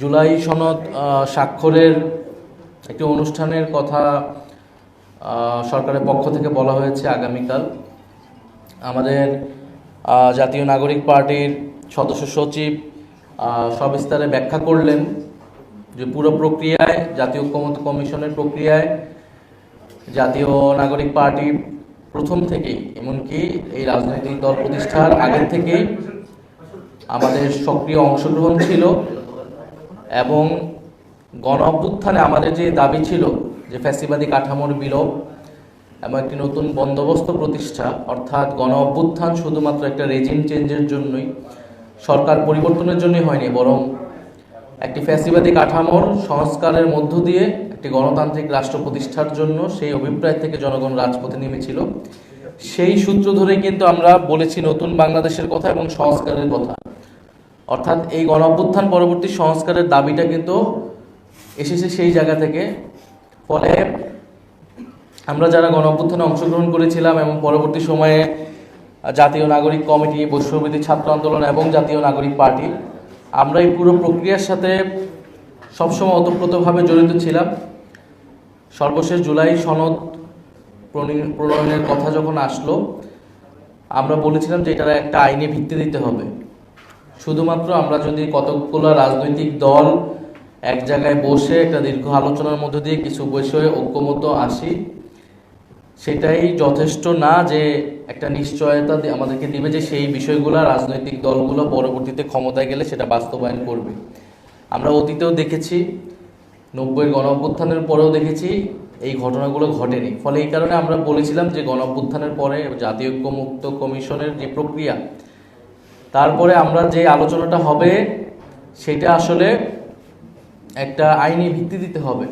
জুলাই সনদ স্বাক্ষরের একটি অনুষ্ঠানের কথা সরকারের পক্ষ থেকে বলা হয়েছে আগামীকাল। আমাদের জাতীয় নাগরিক পার্টির সদস্য সচিব সবিস্তারে ব্যাখ্যা করলেন যে পুরো প্রক্রিয়ায়, জাতীয় ঐক্যমত্য কমিশনের প্রক্রিয়ায় জাতীয় নাগরিক পার্টি প্রথম থেকেই, এমনকি এই রাজনৈতিক দল প্রতিষ্ঠার আগের থেকেই আমাদের সক্রিয় অংশগ্রহণ ছিল। এবং গণ অভ্যুত্থানে আমাদের যে দাবি ছিল যে ফ্যাসিবাদী কাঠামোর বিলোপ এবং একটি নতুন বন্দোবস্ত প্রতিষ্ঠা, অর্থাৎ গণ অভ্যুত্থান শুধুমাত্র একটা রেজিম চেঞ্জের জন্যই, সরকার পরিবর্তনের জন্যই হয়নি, বরং একটি ফ্যাসিবাদী কাঠামোর সংস্কারের মধ্য দিয়ে একটি গণতান্ত্রিক রাষ্ট্র প্রতিষ্ঠার জন্য সেই অভিপ্রায় থেকে জনগণ রাজপথে নেমেছিল। সেই সূত্র ধরেই কিন্তু আমরা বলেছি নতুন বাংলাদেশের কথা এবং সংস্কারের কথা। অর্থাৎ এই গণ অভ্যুত্থান পরবর্তী সংস্কারের দাবিটা কিন্তু এসেছে সেই জায়গা থেকে। ফলে আমরা যারা গণ অভ্যুত্থানে অংশগ্রহণ করেছিলাম এবং পরবর্তী সময়ে জাতীয় নাগরিক কমিটি বৈশ্ববিধি ছাত্র আন্দোলন এবং জাতীয় নাগরিক পার্টি, আমরা এই পুরো প্রক্রিয়ার সাথে সবসময় ওতপ্রোতভাবে জড়িত ছিলাম। সর্বশেষ জুলাই সনদ প্রণী- প্রণয়নের কথা যখন আসলো, আমরা বলেছিলাম যে এটার একটা আইনি ভিত্তি দিতে হবে। শুধুমাত্র আমরা যদি কতকগুলো রাজনৈতিক দল এক জায়গায় বসে একটা দীর্ঘ আলোচনার মধ্য দিয়ে কিছু বিষয়ে ঐক্যমত আসি, সেটাই যথেষ্ট না যে একটা নিশ্চয়তা আমাদেরকে দিবে যে সেই বিষয়গুলো রাজনৈতিক দলগুলো পরবর্তীতে ক্ষমতায় গেলে সেটা বাস্তবায়ন করবে। আমরা অতীতেও দেখেছি, নব্বইয়ের গণ অভ্যুত্থানের পরেও দেখেছি, এই ঘটনাগুলো ঘটেনি। ফলে এই কারণে আমরা বলেছিলাম যে গণ অভ্যুত্থানের পরে জাতীয় ঐক্যমুক্ত কমিশনের যে প্রক্রিয়া তারপরে আমরা যে আলোচনাটা হবে, সেটা আসলে একটা আইনি ভিত্তি দিতে হবে।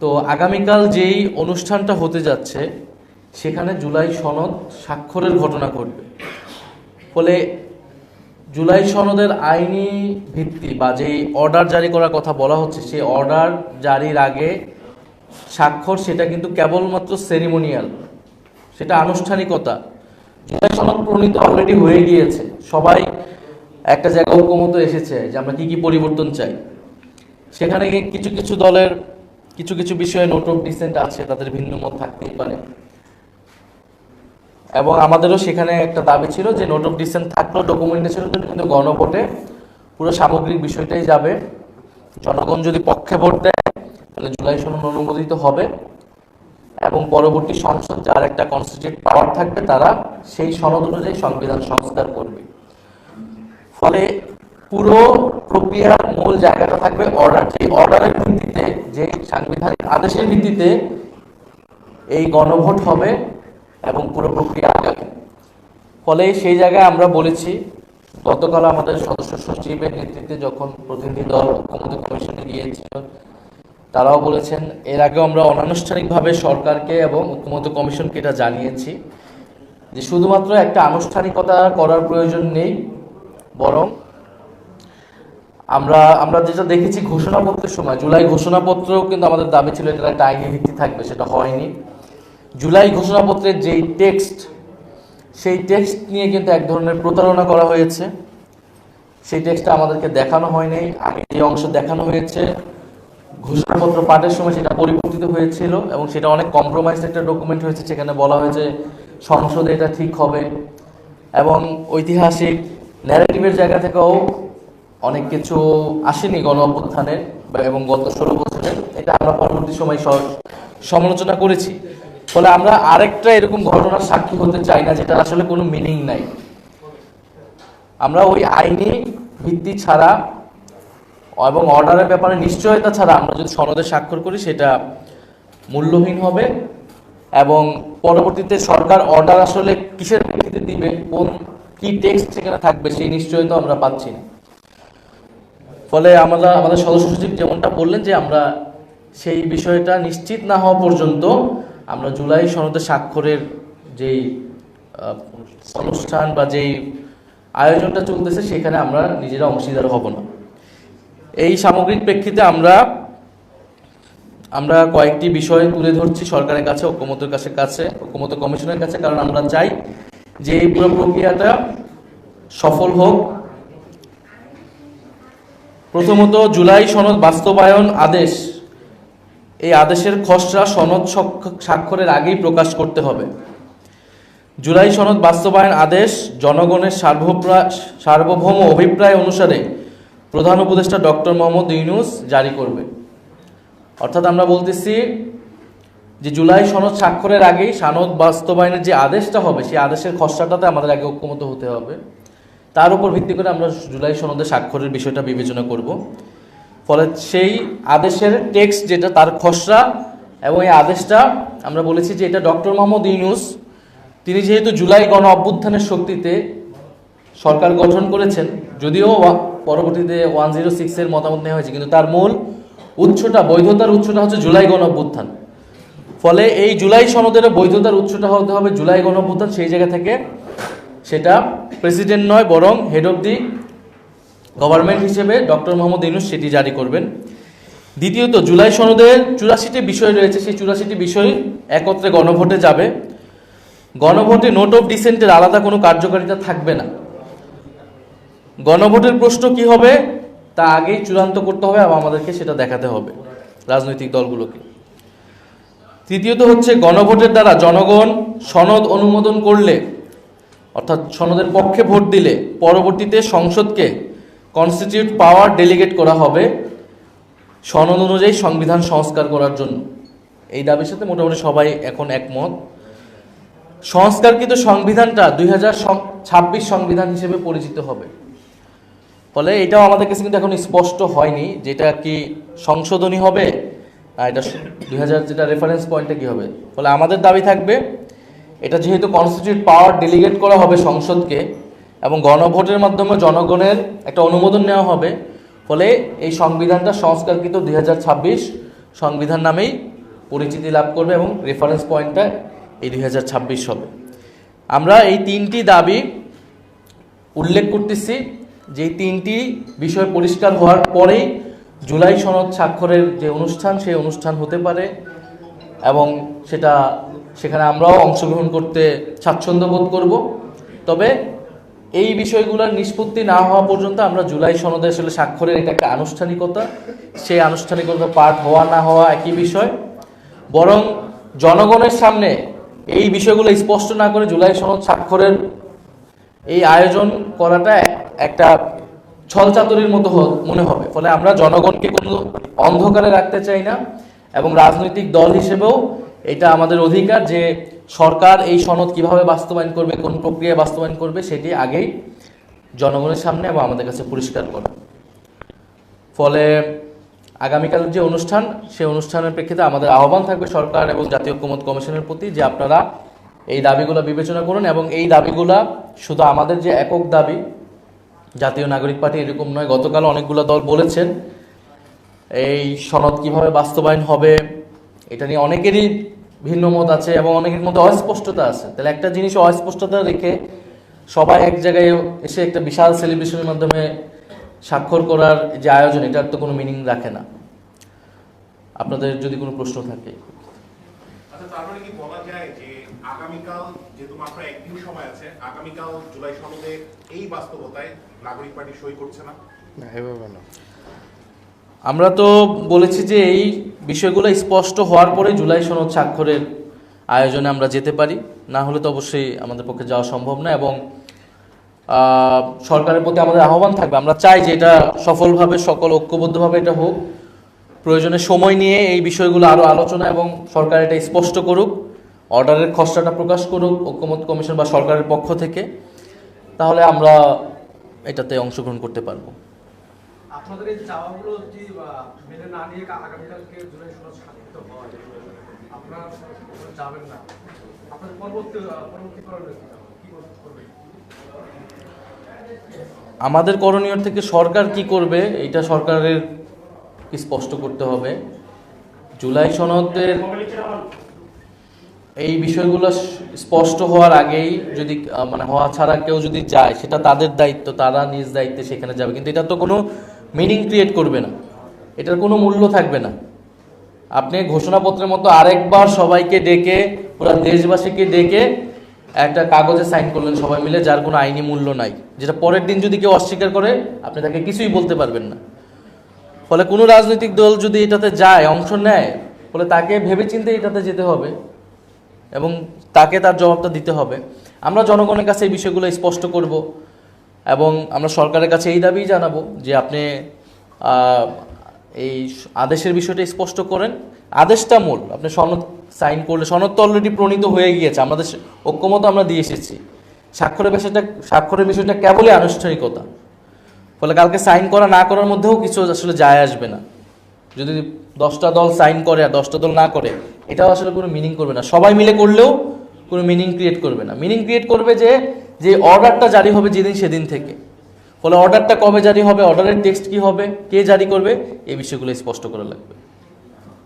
তো আগামীকাল যেই অনুষ্ঠানটা হতে যাচ্ছে, সেখানে জুলাই সনদ স্বাক্ষরের ঘটনা ঘটবে। ফলে জুলাই সনদের আইনি ভিত্তি বা যেই অর্ডার জারি করার কথা বলা হচ্ছে, সেই অর্ডার জারির আগে স্বাক্ষর সেটা কিন্তু কেবলমাত্র সেরিমোনিয়াল, সেটা আনুষ্ঠানিকতা। জুলাই সনদ অলরেডি হয়ে গিয়েছে। সবাই একটা জায়গা ঐক্যমত এসেছে যে আমরা পরিবর্তন চাই। সেখানে কিছু কিছু দলের কিছু কিছু বিষয়ে নোট অফ ডিসেন্ট আছে, তাদের ভিন্ন মত থাকতেই পারে। এবং আমাদেরও সেখানে একটা দাবি ছিল যে নোট অফ ডিসেন্ট থাকলেও ডকুমেন্টেশনের কিন্তু গণভোটে পুরো সামগ্রিক বিষয়টাই যাবে। জনগণ যদি পক্ষে ভোট দেয়, তাহলে জুলাই সনদ অনুমোদিত হবে। এবং পরবর্তী সংসদ যার একটা কনস্টিটিউট পাওয়ার থাকবে, তারা সেই সনদ অনুযায়ী সংবিধান সংস্কার করবে। ফলে পুরো প্রক্রিয়ার মূল জায়গাটা থাকবে অর্ডার সেই অর্ডারের ভিত্তিতে যে সাংবিধানিক আদেশের ভিত্তিতে এই গণভোট হবে এবং পুরো প্রক্রিয়া আগাবে। ফলে সেই জায়গায় আমরা বলেছি, গতকাল আমাদের সদস্য সচিবের নেতৃত্বে যখন প্রতিনিধি দল ঐক্যমত্য কমিশনে গিয়েছিল তারাও বলেছেন, এর আগেও আমরা অনানুষ্ঠানিকভাবে সরকারকে এবং ঐক্যমত্য কমিশনকে এটা জানিয়েছি যে শুধুমাত্র একটা আনুষ্ঠানিকতা করার প্রয়োজন নেই, বরং আমরা আমরা যেটা দেখেছি ঘোষণাপত্রের সময়, জুলাই ঘোষণাপত্রেও কিন্তু আমাদের দাবি ছিল এটা একটা আইনি ভিত্তি থাকবে, সেটা হয়নি। জুলাই ঘোষণাপত্রের যেই টেক্সট, সেই টেক্সট নিয়ে কিন্তু এক ধরনের প্রতারণা করা হয়েছে। সেই টেক্সটটা আমাদেরকে দেখানো হয়নি, আগে যে অংশ দেখানো হয়েছে ঘোষণাপত্র পাঠের সময় সেটা পরিবর্তিত হয়েছিল এবং সেটা অনেক কম্প্রোমাইজ একটা ডকুমেন্ট হয়েছে, সেখানে বলা হয়েছে সংসদে এটা ঠিক হবে। এবং ঐতিহাসিক ন্যারেটিভের জায়গা থেকেও অনেক কিছু আসেনি গণ অভ্যুত্থানের এবং গত ষোলো বছরের এটা আমরা পরবর্তী সময় সমালোচনা করেছি। ফলে আমরা আরেকটা এরকম ঘটনার সাক্ষী হতে চাই না যেটা আসলে কোনো মিনিং নাই। আমরা ওই আইনি ভিত্তি ছাড়া এবং অর্ডারের ব্যাপারে নিশ্চয়তা ছাড়া আমরা যদি সনদে স্বাক্ষর করি, সেটা মূল্যহীন হবে। এবং পরবর্তীতে সরকার অর্ডার আসলে কিসের ভিত্তিতে দিবে, কোন কি টেক্সট সেখানে থাকবে, সেই নিশ্চয়তা আমরা পাচ্ছি না। ফলে আমরা, আমাদের সদস্য সচিব যেমনটা বললেন যে আমরা সেই বিষয়টা নিশ্চিত না হওয়া পর্যন্ত আমরা জুলাই সনদে স্বাক্ষরের যেই অনুষ্ঠান বা যেই আয়োজনটা চলতেছে, সেখানে আমরা নিজেরা অংশীদার হব না। এই সামগ্রিক প্রেক্ষিতে আমরা আমরা কয়েকটি বিষয় তুলে ধরছি সরকারের কাছে ঐক্যমতের কাছে কাছে ঐক্যমত কমিশনের কাছে, কারণ আমরা চাই যে এই পুরো প্রক্রিয়াটা সফল হোক। প্রথমত জুলাই সনদ বাস্তবায়ন আদেশ। এই আদেশের খসড়া সনদ স্বাক্ষরের আগেই প্রকাশ করতে হবে। জুলাই সনদ বাস্তবায়ন আদেশ জনগণের সার্বভৌম অভিপ্রায় অনুসারে প্রধান উপদেষ্টা ডক্টর মোহাম্মদ ইউনুস জারি করবে। অর্থাৎ আমরা বলতেছি যে জুলাই সনদ স্বাক্ষরের আগেই সনদ বাস্তবায়নের যে আদেশটা হবে, সেই আদেশের খসড়াটাতে আমাদের আগে ঐক্যমত হতে হবে। তার উপর ভিত্তি করে আমরা জুলাই সনদে স্বাক্ষরের বিষয়টা বিবেচনা করব। ফলে সেই আদেশের টেক্সট যেটা, তার খসড়া এবং এই আদেশটা, আমরা বলেছি যে এটা ডক্টর মোহাম্মদ ইউনুস, তিনি যেহেতু জুলাই গণ অভ্যুত্থানের শক্তিতে সরকার গঠন করেছেন, যদিও পরবর্তীতে ওয়ান জিরো সিক্সের মতামত নেওয়া হয়েছে। কিন্তু তার মূল উৎসটা, বৈধতার উৎসটা হচ্ছে জুলাই গণ অভ্যুত্থান ফলে এই জুলাই সনদের বৈধতার উৎসটা হতে হবে জুলাই গণ অভ্যুত্থান সেই জায়গা থেকে সেটা প্রেসিডেন্ট নয়, বরং হেড অব দি গভর্নমেন্ট হিসেবে ডক্টর মোহাম্মদ ইউনুস সেটি জারি করবেন। দ্বিতীয়ত, জুলাই সনদের চুরাশিটি বিষয় রয়েছে। সেই চুরাশিটি বিষয় একত্রে গণভোটে যাবে। গণভোটে নোট অফ ডিসেন্টের আলাদা কোনো কার্যকারিতা থাকবে না। গণভোটের প্রশ্ন কি হবে, তা আগেই চূড়ান্ত করতে হবে এবং আমাদেরকে সেটা দেখাতে হবে রাজনৈতিক দলগুলোকে। তৃতীয়ত হচ্ছে গণভোটের দ্বারা জনগণ সনদ অনুমোদন করলে, অর্থাৎ সনদের পক্ষে ভোট দিলে পরবর্তীতে সংসদকে কনস্টিটিউট পাওয়ার ডেলিগেট করা হবে সনদ অনুযায়ী সংবিধান সংস্কার করার জন্য। এই দাবির সাথে মোটামুটি সবাই এখন একমত। সংস্কারকৃত সংবিধানটা দুই হাজার ছাব্বিশ সংবিধান হিসেবে পরিচিত হবে। ফলে এটাও আমাদের কাছে কিন্তু এখন স্পষ্ট হয়নি যেটা কি সংশোধনী হবে না এটা দুই হাজার যেটা রেফারেন্স পয়েন্টে কি হবে। ফলে আমাদের দাবি থাকবে, এটা যেহেতু কনস্টিটিউট পাওয়ার ডেলিগেট করা হবে সংসদকে এবং গণভোটের মাধ্যমে জনগণের একটা অনুমোদন নেওয়া হবে, ফলে এই সংবিধানটা সংস্কারকৃত দুই হাজার ছাব্বিশ সংবিধান নামেই পরিচিতি লাভ করবে এবং রেফারেন্স পয়েন্টটা এই দুই হাজার ছাব্বিশ হবে। আমরা এই তিনটি দাবি উল্লেখ করতেছি। যে তিনটি বিষয় পরিষ্কার হওয়ার পরেই জুলাই সনদ স্বাক্ষরের যে অনুষ্ঠান, সেই অনুষ্ঠান হতে পারে এবং সেটা সেখানে আমরাও অংশগ্রহণ করতে স্বাচ্ছন্দ্য বোধ করব। তবে এই বিষয়গুলোর নিষ্পত্তি না হওয়া পর্যন্ত আমরা জুলাই সনদে আসলে স্বাক্ষরের এটা একটা আনুষ্ঠানিকতা, সেই আনুষ্ঠানিকতা পাঠ হওয়া না হওয়া একই বিষয়। বরং জনগণের সামনে এই বিষয়গুলো স্পষ্ট না করে জুলাই সনদ স্বাক্ষরের এই আয়োজন করাটা একটা ছলচাতুরির মতো মনে হবে। ফলে আমরা জনগণকে কোনো অন্ধকারে রাখতে চাই না এবং রাজনৈতিক দল হিসেবেও এটা আমাদের অধিকার যে সরকার এই সনদ কীভাবে বাস্তবায়ন করবে, কোন প্রক্রিয়া বাস্তবায়ন করবে সেটি আগেই জনগণের সামনে এবং আমাদের কাছে পরিষ্কার করা। ফলে আগামীকাল যে অনুষ্ঠান, সেই অনুষ্ঠানের প্রেক্ষিতে আমাদের আহ্বান থাকবে সরকার এবং জাতীয় ঐক্যমত কমিশনের প্রতি যে আপনারা এই দাবিগুলো বিবেচনা করুন এবং এই দাবিগুলা শুধু আমাদের যে একক দাবি জাতীয় নাগরিক পার্টি এরকম নয়। গতকাল অনেকগুলো দল বলেছেন এই সনদ কীভাবে বাস্তবায়ন হবে, এটা নিয়ে অনেকেরই ভিন্ন মত আছে এবং অনেকের মধ্যে অস্পষ্টতা আছে। তাহলে একটা জিনিস অস্পষ্টতা রেখে সবাই এক জায়গায় এসে একটা বিশাল সেলিব্রেশনের মাধ্যমে স্বাক্ষর করার যে আয়োজন, এটার তো কোনো মিনিং রাখে না। আপনাদের যদি কোনো প্রশ্ন থাকে। আচ্ছা তারপরে কি বলা আগামীকাল যেহেতু মাত্র একদিন সময় আছে আগামীকাল জুলাই সনদে এই বাস্তবতায় নাগরিক পার্টি সই করছে না। না এভাবে না। আমরা তো বলেছি যে এই বিষয়গুলো স্পষ্ট হওয়ার পরে জুলাই সনদ স্বাক্ষরের আয়োজনে আমরা যেতে পারি। না হলে তো অবশ্যই আমাদের পক্ষে যাওয়া সম্ভব না এবং সরকারের প্রতি আমাদের আহ্বান থাকবে। আমরা চাই যে এটা সফলভাবে সকল ঐক্যবদ্ধভাবে এটা হোক। প্রয়োজনে সময় নিয়ে এই বিষয়গুলো আরও আলোচনা এবং সরকার এটা স্পষ্ট করুক। অর্ডারের খসড়াটা প্রকাশ করুক ঐক্যমত কমিশন বা সরকারের পক্ষ থেকে তাহলে আমরা এটাতে অংশগ্রহণ করতে পারব। আমাদের করণীয় থেকে সরকার কি করবে এটা সরকারের স্পষ্ট করতে হবে। জুলাই সনদের এই বিষয়গুলো স্পষ্ট হওয়ার আগেই যদি মানে হওয়া ছাড়া কেউ যদি যায়, সেটা তাদের দায়িত্ব, তারা নিজ দায়িত্বে সেখানে যাবে। কিন্তু এটা তো কোনো মিনিং ক্রিয়েট করবে না। এটার কোনো মূল্য থাকবে না। আপনি ঘোষণাপত্রের মতো আরেকবার সবাইকে ডেকে, পুরো দেশবাসীকে ডেকে একটা কাগজে সাইন করলেন সবাই মিলে, যার কোনো আইনি মূল্য নাই। যেটা পরের দিন যদি কেউ অস্বীকার করে, আপনি তাকে কিছুই বলতে পারবেন না। ফলে কোনো রাজনৈতিক দল যদি এটাতে যায়, অংশ নেয়, ফলে তাকে ভেবেচিন্তে এটাতে যেতে হবে। এবং তাকে তার জবাবটা দিতে হবে। আমরা জনগণের কাছে এই বিষয়গুলো স্পষ্ট করব এবং আমরা সরকারের কাছে এই দাবিই জানাব যে আপনি এই আদেশের বিষয়টা স্পষ্ট করেন। আদেশটা মূল। আপনি সনদ সাইন করলে, সনদ তো অলরেডি প্রণীত হয়ে গিয়েছে। আমাদের ঐক্যমত আমরা দিয়ে এসেছি। স্বাক্ষরের বিষয়টা স্বাক্ষরের বিষয়টা কেবলই আনুষ্ঠানিকতা। ফলে কালকে সাইন করা না করার মধ্যেও কিছু আসলে যায় আসবে না। যদি দশটা দল সাইন করে আর দশটা দল না করে, এটাও আসলে কোনো মিনিং করবে না। সবাই মিলে করলেও কোনো মিনিং ক্রিয়েট করবে না। মিনিং ক্রিয়েট করবে যে যে অর্ডারটা জারি হবে যেদিন সেদিন থেকে। ফলে অর্ডারটা কবে জারি হবে অর্ডারের টেক্সট কি হবে, কে জারি করবে, এই বিষয়গুলো স্পষ্ট করে লাগবে।